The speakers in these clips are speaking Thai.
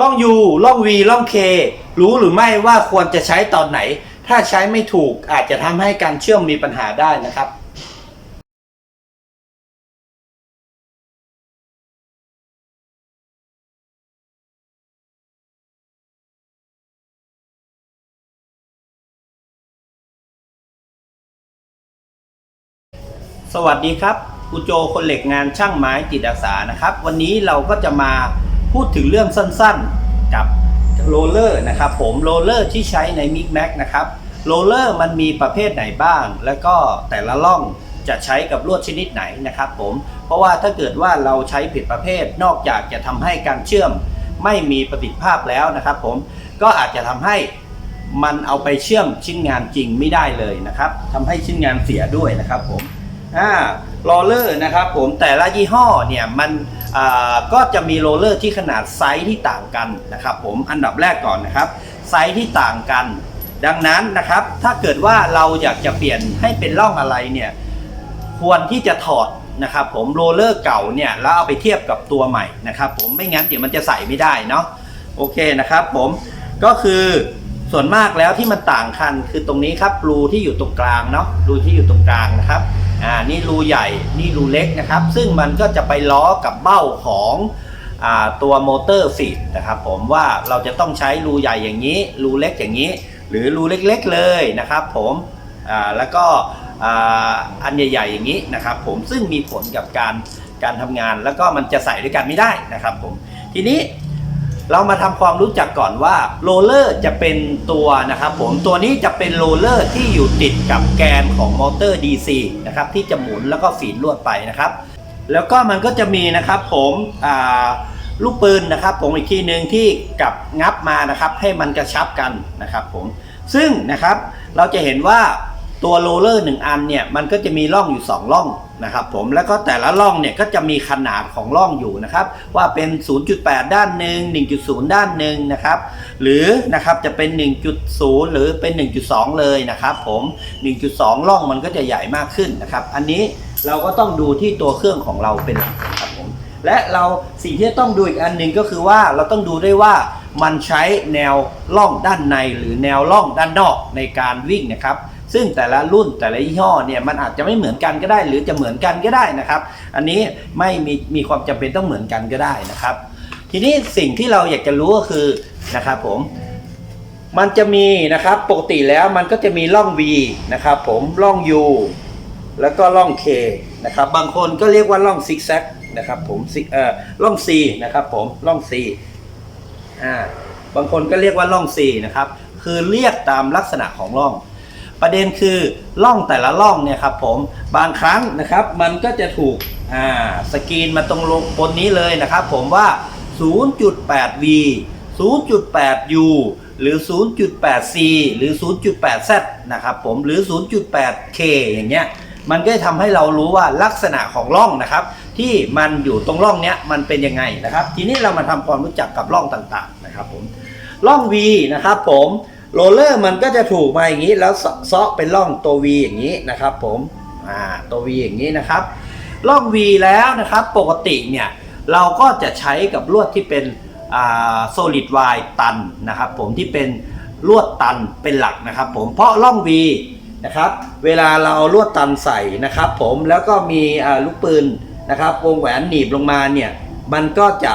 ล่อง U ล่อง V ล่อง K รู้หรือไม่ว่าควรจะใช้ตอนไหน ถ้าใช้ไม่ถูกอาจจะทำให้การเชื่อมมีปัญหาได้นะครับสวัสดีครับกูโจคนเหล็กงานช่างไม้จิตอาสานะครับ วันนี้เราก็จะมา พูดถึงเรื่องสั้นๆกับโรลเลอร์นะครับผมโรลเลอร์ที่ใช้ในมิกแม็กนะครับโรลเลอร์มันมีประเภทไหนบ้าง แล้วก็แต่ละล่องจะใช้กับลวดชนิดไหนนะครับผมเพราะว่าถ้าเกิดว่าเราใช้ผิดประเภทนอกจากจะทำให้การเชื่อมไม่มีประสิทธิภาพแล้วนะครับผมก็อาจจะทำให้มันเอาไปเชื่อมชิ้นงานจริงไม่ได้เลยนะครับทำให้ชิ้นงานเสียด้วยนะครับผมอ่าโรลเลอร์นะครับผมแต่ละยี่ห้อเนี่ยมัน ก็จะมีโรลเลอร์ที่ขนาดไซส์ที่ต่างกันนะครับ ผมอันดับแรกก่อนนะครับ ไซส์ที่ต่างกัน ดังนั้นนะครับ ถ้าเกิดว่าเราอยากจะเปลี่ยนให้เป็นร่องอะไรเนี่ยควรที่จะถอดนะครับ ผมโรลเลอร์เก่าเนี่ยแล้วเอาไปเทียบกับตัวใหม่นะครับ ผมไม่งั้นเดี๋ยวมันจะใส่ไม่ได้เนาะโอเคนะครับ ผมก็คือส่วนมากแล้วที่มันต่างกันคือตรงนี้ครับรูที่อยู่ตรงกลางเนาะรูที่อยู่ตรงกลางนะครับ อ่านี่รูใหญ่นี่รูเล็กนะครับ ซึ่งมันก็จะไปล้อกับเบ้าของอ่าตัวมอเตอร์ฟีดนะครับผมว่าเราจะต้องใช้รูใหญ่อย่างนี้ รูเล็กอย่างนี้ หรือรูเล็กๆเลยนะครับผมอ่าแล้วก็อ่าอันใหญ่ๆอย่างนี้นะครับผมซึ่งมีผลกับการการทำงานแล้วก็มันจะใส่ด้วยกันไม่ได้นะครับผมทีนี้ เรามาทำความรู้จักก่อนว่าโรลเลอร์จะเป็นตัวนะครับผมตัวนี้จะเป็นโรลเลอร์ที่อยู่ติดกับแกนของมอเตอร์ DC นะครับที่จะหมุนแล้วก็ฝีดลวดไปนะครับ แล้วก็มันก็จะมีนะครับผมลูกปืนนะครับผมอีกทีหนึ่งที่กับงับมานะครับให้มันกระชับกันนะครับผมซึ่งนะครับเราจะเห็นว่าตัวโรลเลอร์หนึ่งอันเนี่ยมันก็จะมีร่องอยู่ 2 ร่อง นะครับผมแล้วก็แต่ละร่องเนี่ยก็จะมีขนาดของร่องอยู่นะครับ ว่าเป็น 0.8 ด้านหนึ่ง1.0 ด้านหนึ่งนะครับ หรือนะครับจะเป็น 1.0 หรือเป็น 1.2 เลยนะครับผม 1.2 ร่องมันก็จะใหญ่มากขึ้นนะครับ อันนี้เราก็ต้องดูที่ตัวเครื่องของเราเป็นหลักครับผมและเราสิ่งที่ต้องดูอีกอันหนึ่งก็คือว่าเราต้องดูด้วยว่ามันใช้แนวล่องด้านในหรือแนวล่องด้านนอกในการวิ่งนะครับ ซึ่งแต่ละรุ่นแต่ละยี่ห้อเนี่ยมันอาจจะไม่เหมือนกันก็ได้ หรือจะเหมือนกันก็ได้นะครับ อันนี้ไม่มีมีความจำเป็นต้องเหมือนกันก็ได้นะครับ ทีนี้สิ่งที่เราอยากจะรู้ก็คือนะครับผมมันจะมีนะครับปกติแล้วมันก็จะมีร่อง V นะครับผมร่อง U แล้วก็ร่อง K นะครับบางคนก็เรียกว่าร่องซิกแซกนะครับผมเอ่อร่อง C นะครับผมร่อง C อ่าบางคนก็เรียกว่าร่อง C นะครับคือเรียกตามลักษณะของร่อง ประเด็นคือร่องแต่ละร่องเนี่ยครับผมบางครั้งนะครับมันก็จะถูกอ่าสกรีนมาตรงลงบนนี้เลยนะครับผมว่า 0.8V 0.8U หรือ 0.8C หรือ 0.8Z นะครับผมหรือ 0.8K อย่างเงี้ยมันก็ทำให้เรารู้ว่าลักษณะของร่องนะครับ ที่มันอยู่ตรงร่องเนี้ยมันเป็นยังไงนะครับ ทีนี้เรามาทำความรู้จักกับร่องต่างๆนะครับผมร่อง V นะครับผม โรลเลอร์มันก็จะถูกมาอย่างนี้ แล้วเซาะเป็นร่องตัว V อย่างนี้นะครับผมอ่าตัว V อย่างนี้นะครับร่อง V แล้วนะครับปกติเนี่ยเราก็จะใช้กับลวดที่เป็นอ่า solid wire ตันนะครับผมที่เป็นลวดตันเป็นหลักนะครับผมเพราะร่อง V นะครับเวลาเราเอาลวดตันใส่นะครับผมแล้วก็มีลูกปืนนะครับวงแหวนหนีบลงมาเนี่ยมันก็จะ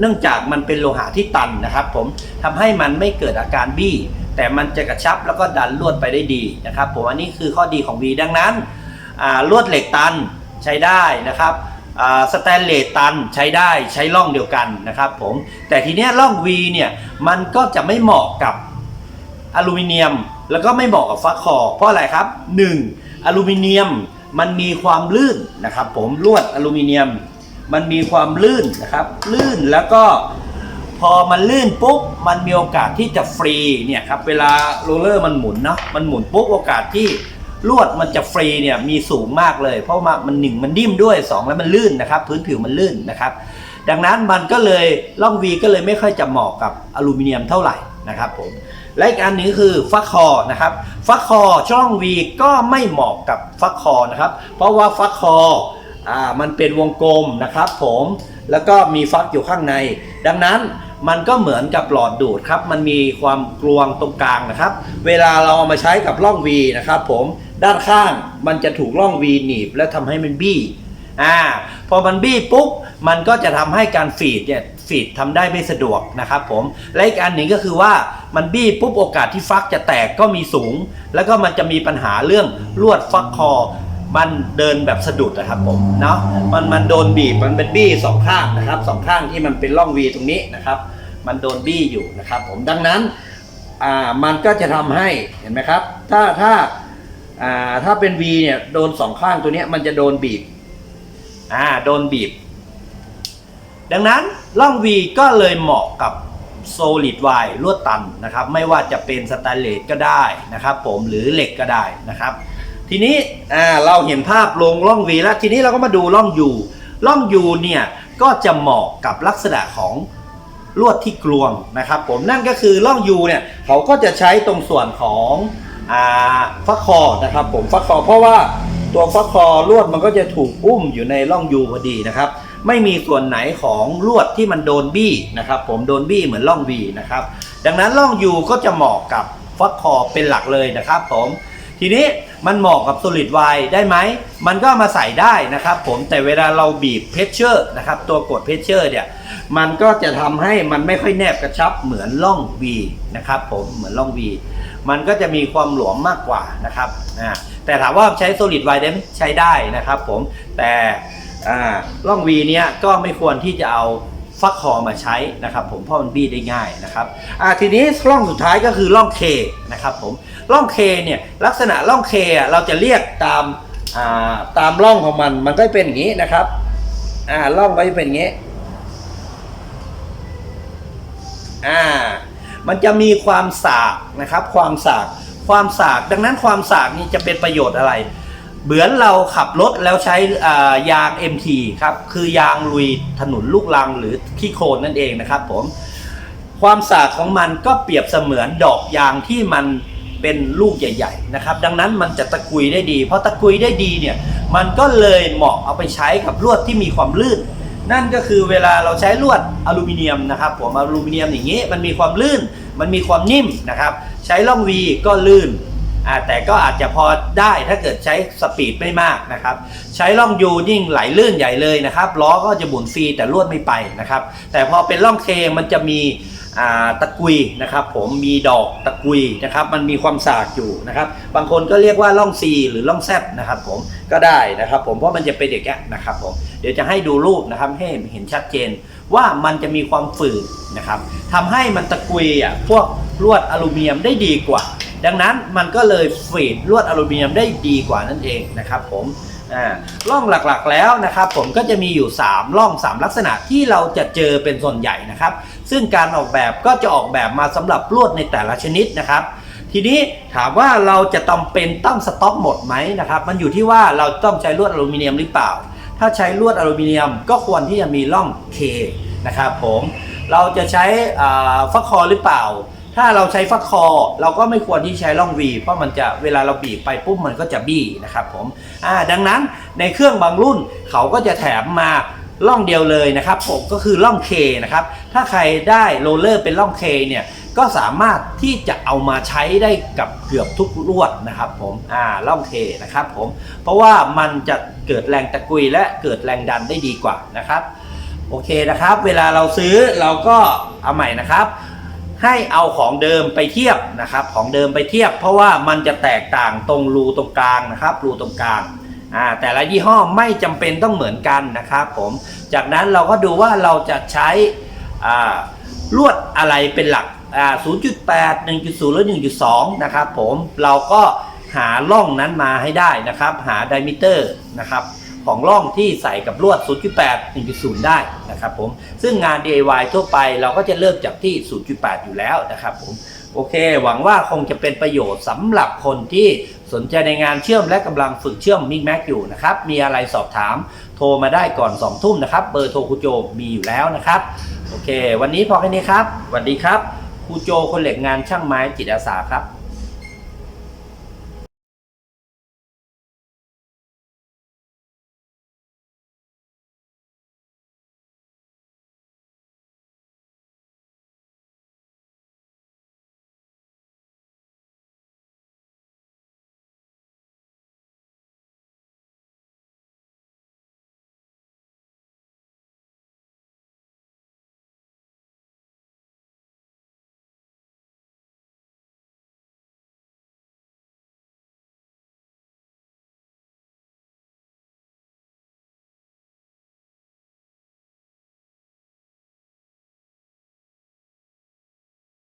เนื่องจากมันเป็นโลหะที่ตันนะครับ ผมทำให้มันไม่เกิดอาการบี้ แต่มันจะกระชับแล้วก็ดันลวดไปได้ดีนะครับ ผมอันนี้คือข้อดีของ V ดังนั้นลวดเหล็กตันใช้ได้นะครับสแตนเลสตันใช้ได้ใช้ร่องเดียวกันนะครับผมแต่ทีเนี้ยร่อง V เนี่ยมันก็จะไม่เหมาะกับอลูมิเนียม แล้วก็ไม่เหมาะกับฟักคอเพราะอะไรครับ 1. อลูมิเนียมมันมีความลื่นนะครับผมลวดอลูมิเนียม มันมีความลื่นนะครับ ลื่นแล้วก็พอมันลื่นปุ๊บมันมีโอกาสที่จะฟรีเนี่ยครับเวลาโรลเลอร์มันหมุนเนาะมันหมุนปุ๊บโอกาสที่ลวดมันจะฟรีเนี่ยมีสูงมากเลย เพราะว่ามันหนึ่งมันดิ้มด้วยสองแล้วมันลื่นนะครับ พื้นผิวมันลื่นนะครับ ดังนั้นมันก็เลยล่องวีก็เลยไม่ค่อยจะเหมาะกับอลูมิเนียมเท่าไหร่นะครับผมและอีกอันนึงคือฟักคอนะครับฟักคอช่องวีก็ไม่เหมาะกับฟักคอนะครับ เพราะว่าฟักคอ อ่ามันเป็นวงกลมนะครับผมแล้วก็มีฟักอยู่ข้างใน ดังนั้นมันก็เหมือนกับหลอดดูดครับ มันมีความกลวงตรงกลางนะครับ เวลาเราเอามาใช้กับร่อง V นะครับผมด้านข้างมันจะถูกร่อง V หนีบแล้วทำให้มันบี้อ่าพอมันบี้ปุ๊บมันก็จะทำให้การฟีดเนี่ยฟีดทำได้ไม่สะดวกนะครับผมและอีกอันหนึ่งก็คือว่ามันบี้ปุ๊บโอกาสที่ฟักจะแตกก็มีสูง แล้วก็มันจะมีปัญหาเรื่องลวดฟักคอ มันเดินแบบสะดุดนะครับผมเนาะมันมันโดนบีบมันเป็นบี้สองข้างนะครับสองข้างที่มันเป็นร่องวีตรงนี้นะครับ มันโดนบี้อยู่นะครับ ผมดังนั้นอ่ามันก็จะทำให้เห็นไหมครับ ถ้าถ้าอ่าถ้าเป็น V เนี่ยโดนสองข้างตัวเนี้ยมันจะโดนบีบอ่าโดนบีบ ดังนั้นร่อง V ก็เลยเหมาะกับ Solid Y ลวดตันนะครับ ไม่ว่าจะเป็นสแตนเลสก็ได้นะครับ ผมหรือเหล็กก็ได้นะครับ ทีนี้อ่าเราเห็นภาพลงร่อง V แล้วทีนี้เราก็มาดูร่อง U ร่อง U เนี่ยก็จะเหมาะกับลักษณะของลวดที่กลวงนะครับ ผมนั่นก็คือร่อง U เนี่ยเขาก็จะใช้ตรงส่วนของอ่าฟักคอนะครับ ผมฟักคอเพราะว่าตัวฟักคอลวดมันก็จะถูกอุ้มอยู่ในร่อง U พอดีนะครับ ไม่มีส่วนไหนของลวดที่มันโดนบี้นะครับ ผมโดนบี้เหมือนร่อง V นะครับ ดังนั้นร่อง U ก็จะเหมาะกับฟักคอเป็นหลักเลยนะครับ ผม ทีนี้ มันเหมาะกับ solid Y ได้ไหม มันก็มาใส่ได้นะครับผมแต่เวลาเราบีบเพชเชอร์นะครับตัวกดเพชเชอร์เนี่ยมันก็จะทำให้มันไม่ค่อยแนบกระชับเหมือนร่อง V นะครับผมเหมือนร่อง V มันก็จะมีความหลวมมากกว่านะครับอ่าแต่ถามว่าใช้ solid Y ได้ไหมใช้ได้นะครับผมแต่อ่าร่อง V เนี้ยก็ไม่ควรที่จะเอา ฟักคอมาใช้นะครับผมเพราะมันบี้ได้ง่ายนะครับอ่าทีนี้ร่องสุดท้ายก็คือร่อง K นะครับผมร่อง K เนี่ยลักษณะร่อง K อะเราจะเรียกตามอ่าตามร่องของมันมันก็เป็นอย่างนี้นะครับอ่าร่องก็จะเป็นอย่างนี้อ่ามันจะมีความสากนะครับความสากความสากดังนั้นความสากนี่จะเป็นประโยชน์อะไร เหมือนเราขับรถแล้วใช้ยาง MT ครับคือยางลุยถนนลูกลังหรือขี้โคลนนั่นเองนะครับผมความสากของมันก็เปรียบเสมือนดอกยางที่มันเป็นลูกใหญ่ๆนะครับดังนั้นมันจะตะกุยได้ดี เพราะตะกุยได้ดีเนี่ยมันก็เลยเหมาะเอาไปใช้กับลวดที่มีความลื่น นั่นก็คือเวลาเราใช้ลวดอลูมิเนียมนะครับผมอลูมิเนียมอย่างนี้มันมีความลื่น มันมีความนิ่มนะครับใช้ล่องวีก็ลื่น อ่าแต่ก็อาจจะพอได้ถ้าเกิดใช้สปีดไม่มากนะครับ ใช้ล่องยูยิ่งไหลลื่นใหญ่เลยนะครับล้อก็จะหมุนฟรีแต่ลวดไม่ไปนะครับ แต่พอเป็นล่องเคมันจะมีตะกุยนะครับผมมีดอกตะกุยนะครับมันมีความสากอยู่นะครับ บางคนก็เรียกว่าล่องซีหรือล่องแซดนะครับผมก็ได้นะครับผมเพราะมันจะเป็นอย่างนี้นะครับผมเดี๋ยวจะให้ดูรูปนะครับให้เห็นชัดเจนว่ามันจะมีความฝืดนะครับทำให้มันตะกุยอะพวกลวดอลูมิเนียมได้ดีกว่า ดังนั้นมันก็เลยฟีดลวดอลูมิเนียมได้ดีกว่านั่นเองนะครับผมอ่าร่องหลักๆแล้วนะครับผมก็จะมีอยู่ 3 ร่อง 3 ลักษณะที่เราจะเจอเป็นส่วนใหญ่นะครับ ซึ่งการออกแบบก็จะออกแบบมาสำหรับลวดในแต่ละชนิดนะครับทีนี้ถามว่าเราจะต้องเป็นต้องสต็อกหมดไหมนะครับ มันอยู่ที่ว่าเราต้องใช้ลวดอลูมิเนียมหรือเปล่า ถ้าใช้ลวดอลูมิเนียมก็ควรที่จะมีร่อง K นะครับผมเราจะใช้ฟักคอหรือเปล่า ถ้าเราใช้ฟักคอ เราก็ไม่ควรที่ใช้ร่อง V เพราะมันจะเวลาเราบีบไปปุ๊บมันก็จะบี้นะครับผมอ่าดังนั้นในเครื่องบางรุ่นเขาก็จะแถมมาร่องเดียวเลยนะครับผมก็คือร่อง K นะครับถ้าใครได้โรลเลอร์เป็นร่อง K เนี่ยก็สามารถที่จะเอามาใช้ได้กับเกือบทุกลวดนะครับผมอ่าร่อง K นะครับผมเพราะว่ามันจะเกิดแรงตะกุยและเกิดแรงดันได้ดีกว่านะครับ โอเคนะครับ เวลาเราซื้อเราก็เอาใหม่นะครับ ให้เอาของเดิมไปเทียบนะครับ ของเดิมไปเทียบ เพราะว่ามันจะแตกต่างตรงรูตรงกลางนะครับรูตรงกลางอ่าแต่ละยี่ห้อไม่จำเป็นต้องเหมือนกันนะครับผมจากนั้นเราก็ดูว่าเราจะใช้อ่าลวดอะไรเป็นหลักอ่า0.8 1.0 หรือ 1.2 นะครับผมเราก็หาร่องนั้นมาให้ได้นะครับ หาไดมิเตอร์นะครับ ของร่องที่ใส่กับลวด 0.8 1.0 ได้นะครับผมซึ่งงาน DIY ทั่วไปเราก็จะเริ่มจากที่ 0.8 อยู่แล้วนะครับผมโอเค หวังว่าคงจะเป็นประโยชน์สำหรับคนที่สนใจในงานเชื่อมและกำลังฝึกเชื่อมมิกแม็กอยู่นะครับ มีอะไรสอบถามโทรมาได้ก่อน 2 ทุ่มนะครับ เบอร์โทรครูโจมีอยู่แล้วนะครับ โอเค วันนี้พอแค่นี้ครับสวัสดีครับครูโจคนเหล็กงานช่างไม้จิตอาสาครับ